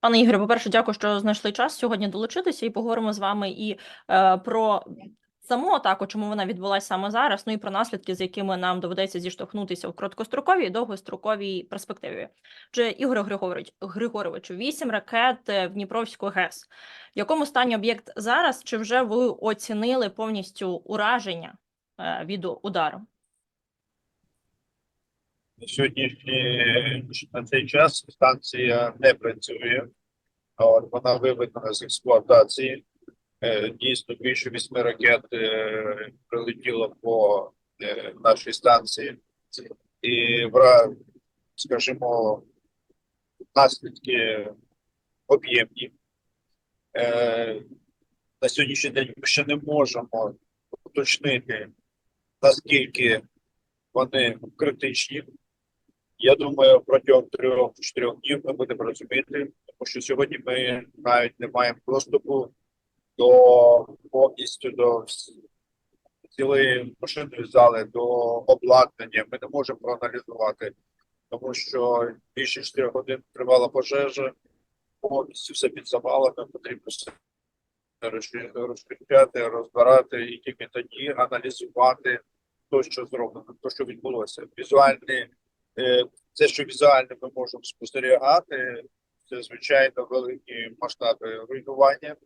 Пане Ігоре, по-перше, дякую, що знайшли час сьогодні долучитися і поговоримо з вами і е, про саму атаку, чому вона відбулася саме зараз, ну і про наслідки, з якими нам доведеться зіштовхнутися в короткостроковій і довгостроковій перспективі. Чи Ігоре Григорович Григоровичу, вісім ракет е, в Дніпровську ГЕС. В якому стані об'єкт зараз? Чи вже ви оцінили повністю ураження е, від удару? Сьогоднішній на цей час станція не працює. От, вона виведена з експлуатації. Е, Дійсно, більше вісьми ракет е, прилетіло по е, нашій станції, і скажімо, наслідки об'ємні. Е, На сьогоднішній день ми ще не можемо уточнити, наскільки вони критичні. Я думаю, протягом трьох-чотирьох днів ми будемо розуміти, тому що сьогодні ми навіть не маємо доступу до повністю до цілої машинної зали, до обладнання. Ми не можемо проаналізувати, тому що більше 4 годин тривала пожежа, повністю все під завалами, потрібно все розчищати, розбирати і тільки тоді аналізувати то, що зроблено, то, що відбулося. Візуальні Е, Це, що візуально ми можемо спостерігати, це звичайно великі масштаби руйнування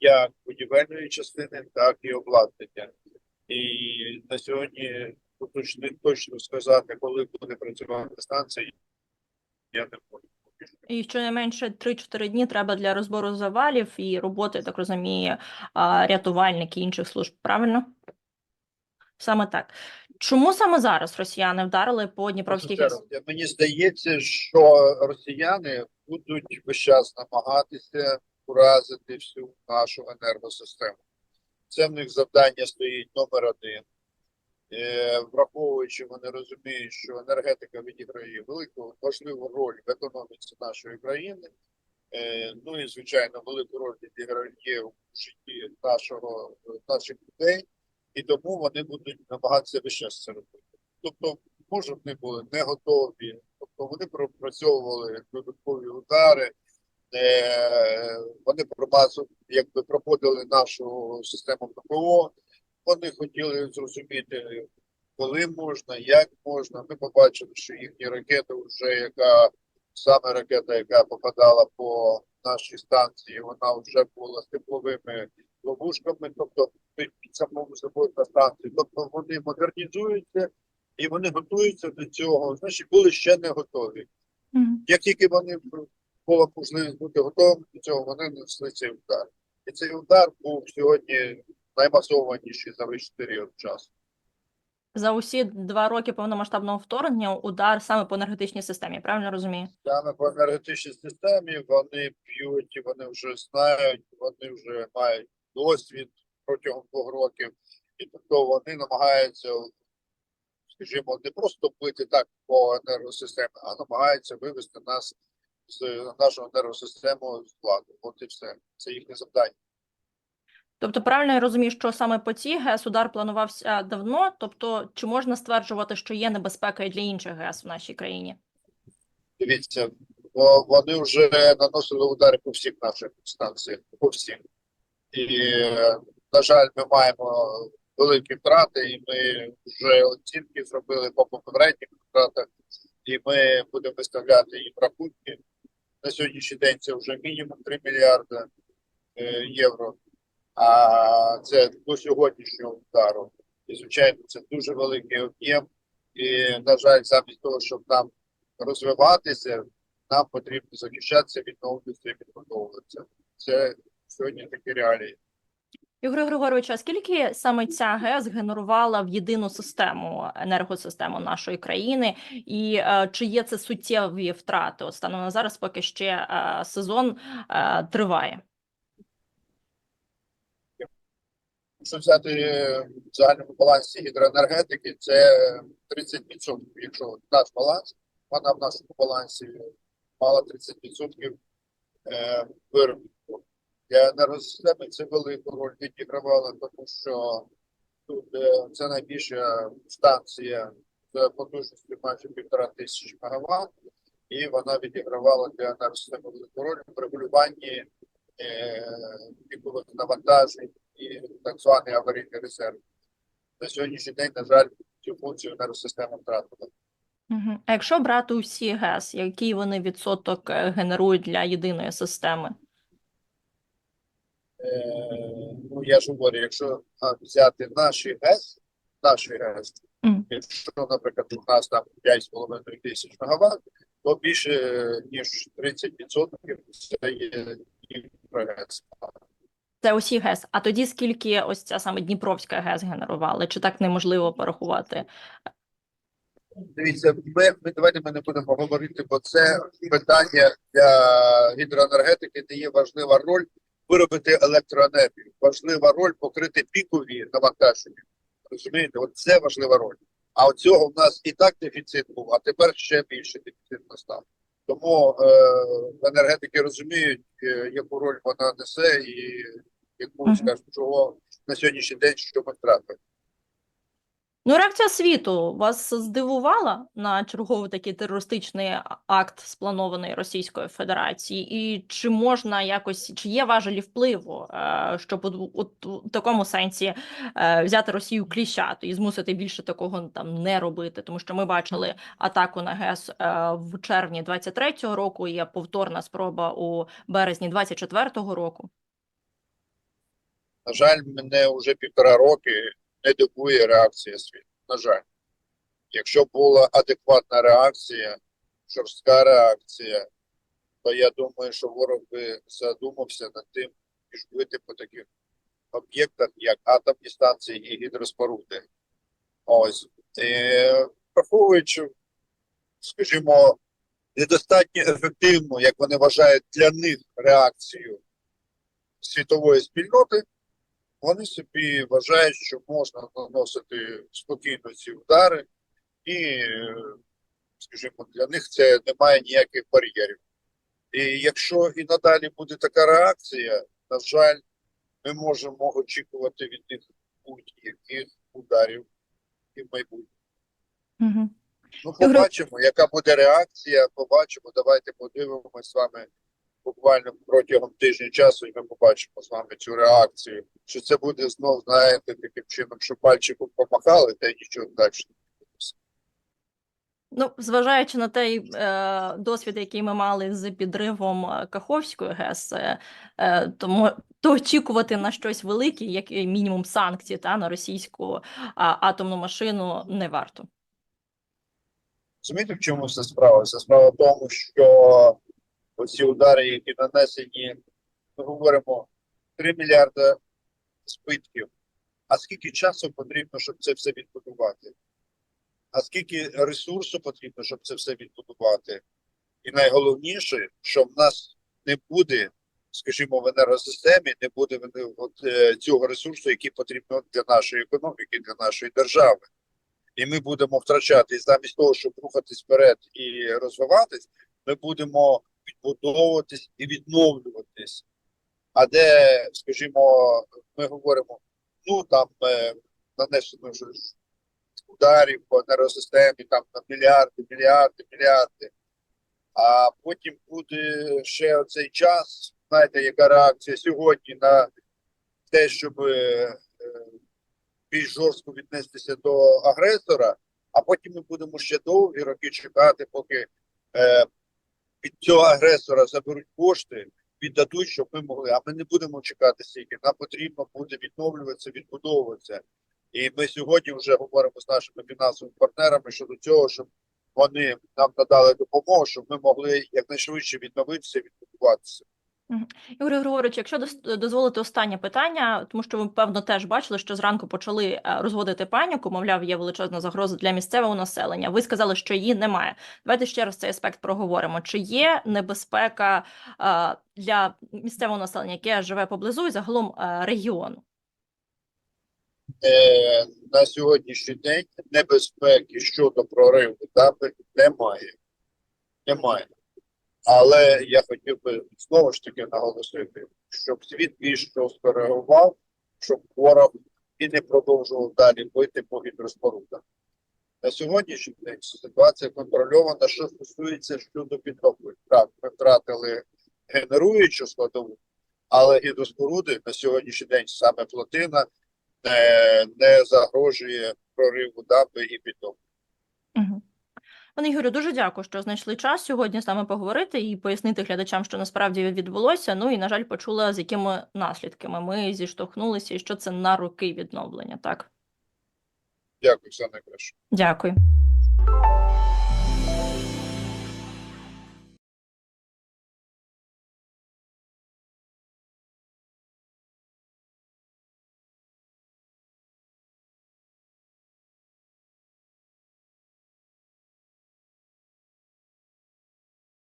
як будівельної частини, так і обладнання. І на сьогодні точно, точно сказати, коли буде працювати станція, я не можу. І щонайменше 3-4 дні треба для розбору завалів і роботи, так розумію, і інших служб. Правильно? Саме так. Чому саме зараз росіяни вдарили по Дніпровській ГЕС? Мені здається, що росіяни будуть весь час намагатися уразити всю нашу енергосистему. Це в них завдання стоїть номер один. Е, Враховуючи, вони розуміють, що енергетика відіграє велику важливу роль в економіці нашої країни. Е, Ну і звичайно, велику роль відіграє в житті нашого наших людей, і тому вони будуть намагатися весь це робити. Тобто, може, вони були не готові, тобто вони пропрацьовували додаткові удари, е, вони якби проходили нашу систему ППО. Вони хотіли зрозуміти, коли можна, як можна. Ми побачили, що їхні ракети, вже яка саме ракета, яка попадала по нашій станції, вона вже була з тепловими ловушками, тобто під самому собою на станції. Тобто вони модернізуються і вони готуються до цього. Значить, були ще не готові. Мгм. Як тільки вони була можливість бути готовими до цього, вони несли цей удар. І цей удар був сьогодні наймасованіший за весь період часу. За усі два роки повномасштабного вторгнення удар саме по енергетичній системі, правильно розумію? Саме по енергетичній системі вони п'ють, вони вже знають, вони вже мають досвід протягом двох років, і тобто вони намагаються, скажімо, не просто бити так по енергосистемі, а намагаються вивести нас з нашого енергосистему з ладу. От і все. Це їхнє завдання. Тобто, правильно я розумію, що саме по цій ГЕС удар планувався давно. Тобто, чи можна стверджувати, що є небезпека і для інших ГЕС в нашій країні? Дивіться, вони вже наносили удари по всіх наших станціях, по всім. І, на жаль, ми маємо великі втрати, і ми вже оцінки зробили по попередніх втратах, і ми будемо виставляти їм рахунки. На сьогоднішній день це вже мінімум 3 мільярди е, євро. А це до сьогоднішнього удару. І, звичайно, це дуже великий об'єм. І, на жаль, замість того, щоб нам розвиватися, нам потрібно захищатися, відновлюватися і відбудовуватися. Це сьогодні такі реалії. Ігор Григорович, а скільки саме ця ГЕС генерувала в єдину систему, енергосистему нашої країни, і е, чи є це суттєві втрати? От станом на зараз, поки ще е, сезон е, триває. Якщо взяти в загальному балансі гідроенергетики, це 30%. Якщо наш баланс, вона в нашому балансі мала 30% е, виробітку. Для енергосистеми це велику роль відігравала, тому що тут е, це найбільша станція з потужністю майже півтора тисячі мегаватт. і вона відігравала для енергосистеми велику роль в регулюванні е, пікових навантажень і так званий аварійний резерв. На сьогоднішній день, на жаль, цю функцію енергосистема втратила. А якщо брати усі ГЕС, який вони відсоток е, генерують для єдиної системи? Е, ну, я ж говорю, якщо взяти наші ГЕС, наші ГЕС, Мгм. якщо, наприклад, у нас там 5,5 тисяч мегаватт, то більше ніж 30% це є ГЕС. Це усі ГЕС. А тоді скільки ось ця саме Дніпровська ГЕС генерували? Чи так неможливо порахувати? Дивіться, ми, ми давайте ми не будемо говорити, бо це питання для гідроенергетики, де є важлива роль виробити електроенергію, важлива роль покрити пікові навантаження. Розумієте, от це важлива роль. А цього в нас і так дефіцит був, а тепер ще більше дефіцит настав. Тому е, енергетики розуміють, е, яку роль вона несе, і яку скажімо, чого на сьогоднішній день, що ми втратили. Ну, реакція світу вас здивувала на черговий такий терористичний акт, спланований Російською Федерацією? І чи можна якось, чи є важелі впливу, е, щоб у такому сенсі е, взяти Росію кліщати і змусити більше такого там не робити? Тому що ми бачили атаку на ГЕС е, в червні 23-го року. Є повторна спроба у березні 24-го року. На жаль, мене вже півтора роки не дивує реакція світу. На жаль, якщо була адекватна реакція, жорстка реакція, то я думаю, що ворог би задумався над тим, ніж бити по таких об'єктах, як атомні станції і гідроспоруди. Ось. Враховуючи, скажімо, недостатньо ефективну, як вони вважають, для них реакцію світової спільноти, вони собі вважають, що можна наносити спокійно ці удари, і, скажімо, для них це немає ніяких бар'єрів. І якщо і надалі буде така реакція, на жаль, ми можемо очікувати від них будь-яких ударів і в майбутньому. Угу. Ну, побачимо, яка буде реакція, побачимо. Давайте подивимося з вами буквально протягом тижня часу, і ми побачимо з вами цю реакцію. Чи це буде знов, знаєте, таким чином, що пальчиком помахали, та й нічого далі. Ну, зважаючи на той е, досвід, який ми мали з підривом е, Каховської ГЕС, е, е, тому то очікувати на щось велике, як мінімум санкції та на російську а, атомну машину, не варто. Розумієте, в чому все справа? Вся справа в тому, що оці удари, які нанесені, ми говоримо 3 мільярди збитків. А скільки часу потрібно, щоб це все відбудувати? А скільки ресурсу потрібно, щоб це все відбудувати? І найголовніше, що в нас не буде, скажімо, в енергосистемі, не буде е, цього ресурсу, який потрібно для нашої економіки, для нашої держави. І ми будемо втрачати замість того, щоб рухатись вперед і розвиватись, ми будемо відбудовуватись і відновлюватись. А де, скажімо, ми говоримо, ну там е, нанесено вже ударів по енергосистемі там на мільярди, мільярди, мільярди. А потім буде ще оцей час, знаєте, яка реакція сьогодні на те, щоб е, е, більш жорстко віднестися до агресора, а потім ми будемо ще довгі роки чекати, поки від цього агресора заберуть кошти, віддадуть, щоб ми могли. А ми не будемо чекати стільки. Нам потрібно буде відновлюватися, відбудовуватися. І ми сьогодні вже говоримо з нашими фінансовими партнерами щодо цього, щоб вони нам надали допомогу, щоб ми могли якнайшвидше відновитися, відбудуватися. Ігор Григорович, якщо дозволити останнє питання, тому що ви певно теж бачили, що зранку почали е, розводити паніку, мовляв, є величезна загроза для місцевого населення. Ви сказали, що її немає. Давайте ще раз цей аспект проговоримо. Чи є небезпека е, для місцевого населення, яке живе поблизу і загалом е, регіону? на сьогоднішній день небезпеки щодо прориву дамби немає. Немає. Але я хотів би знову ж таки наголосити, щоб світ більш жорстко щоб ворог і не продовжував далі бити по гідроспорудах. На сьогоднішній день ситуація контрольована, що стосується щодо підтоплень. Так, ми втратили генеруючу складову, але гідроспоруди на сьогоднішній день саме плотина не, не загрожує прориву дамби і підтоплень. Угу. Пане Ігорю, дуже дякую, що знайшли час сьогодні з нами поговорити і пояснити глядачам, що насправді відбулося. Ну і, на жаль, почула, з якими наслідками ми зіштовхнулися, і що це на роки відновлення. Так, Дякую, все найкраще. дякую.